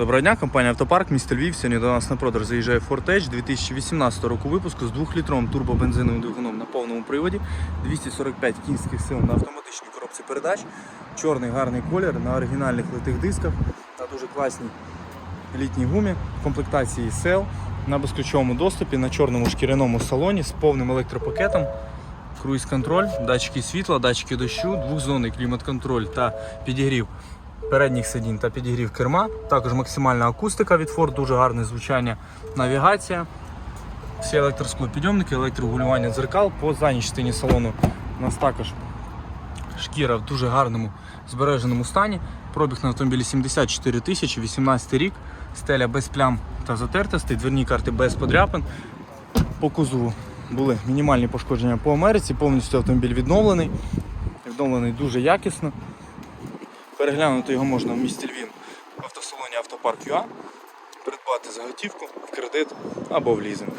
Доброго дня, компанія Автопарк, місто Львів. Сьогодні до нас на продаж заїжджає Ford Edge 2018 року випуску з 2-літровим турбобензиновим двигуном на повному приводі, 245 кінських сил на автоматичній коробці передач, чорний гарний колір на оригінальних литих дисках на дуже класній літній гумі, в комплектації SEL, на безключовому доступі, на чорному шкіряному салоні з повним електропакетом, круїз-контроль, датчики світла, датчики дощу, двохзонний клімат-контроль та підігрів передніх сидінь та підігрів керма. Також максимальна акустика від Ford, дуже гарне звучання, навігація. Всі електросклопідйомники, електрорегулювання дзеркал по задній частині салону. У нас також шкіра в дуже гарному збереженому стані. Пробіг на автомобілі 74 тисячі, 18 рік, стеля без плям та затертостей, дверні карти без подряпин. По кузову були мінімальні пошкодження по Америці, повністю автомобіль відновлений. Відновлений дуже якісно. Переглянути його можна в місті Львів в автосалоні Автопарк ЮА, придбати за готівку, в кредит або в лізинг.